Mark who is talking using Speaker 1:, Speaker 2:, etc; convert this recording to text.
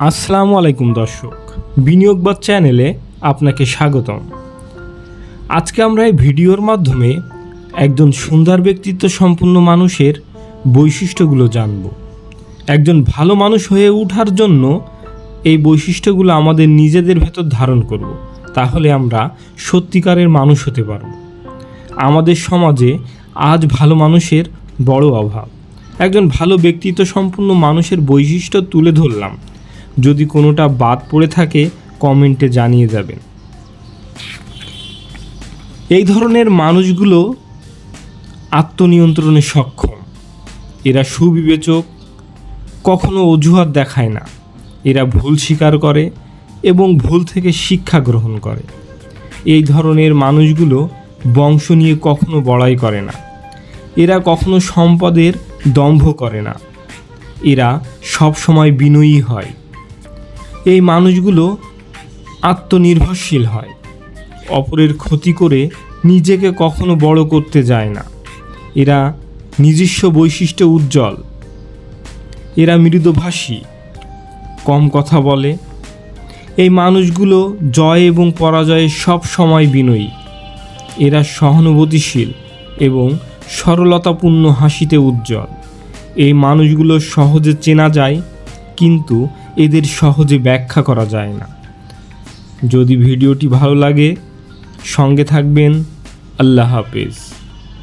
Speaker 1: আসসালামু আলাইকুম দর্শক, বিনিয়োগ বিনিয়োগবাদ চ্যানেলে আপনাকে স্বাগতম। আজকে আমরা এই ভিডিওর মাধ্যমে একজন সুন্দর ব্যক্তিত্ব সম্পন্ন মানুষের বৈশিষ্ট্যগুলো জানব। একজন ভালো মানুষ হয়ে ওঠার জন্য এই বৈশিষ্ট্যগুলো আমাদের নিজেদের ভেতর ধারণ করব, তাহলে আমরা সত্যিকারের মানুষ হতে পারব। আমাদের সমাজে আজ ভালো মানুষের বড় অভাব। একজন ভালো ব্যক্তিত্ব সম্পন্ন মানুষের বৈশিষ্ট্য তুলে ধরলাম। যদি কোনোটা বাদ পড়ে থাকে, কমেন্টে জানিয়ে যাবেন। এই ধরনের মানুষগুলো আত্মনিয়ন্ত্রণে সক্ষম। এরা সুবিবেচক, কখনো অজুহাত দেখায় না। এরা ভুল স্বীকার করে এবং ভুল থেকে শিক্ষা গ্রহণ করে। এই ধরনের মানুষগুলো বংশ নিয়ে কখনো বড়াই করে না। এরা কখনো সম্পদের দম্ভ করে না। এরা সবসময় বিনয়ী হয়। এই মানুষগুলো আত্মনির্ভরশীল হয়। অপরের ক্ষতি করে নিজেকে কখনো বড় করতে যায় না। এরা নিজস্ব বৈশিষ্ট্য উজ্জ্বল। এরা মৃদুভাষী। কম কথা বলে। এই মানুষগুলো জয় এবং পরাজয়ে সব সময় বিনয়ী। এরা সহানুভূতিশীল এবং সরলতাপূর্ণ হাসিতে উজ্জ্বল। এই মানুষগুলো সহজে চেনা যায়, কিন্তু এদের সহজে ব্যাখ্যা করা যায় না। যদি ভিডিওটি ভালো লাগে সঙ্গে থাকবেন। আল্লাহ হাফেজ।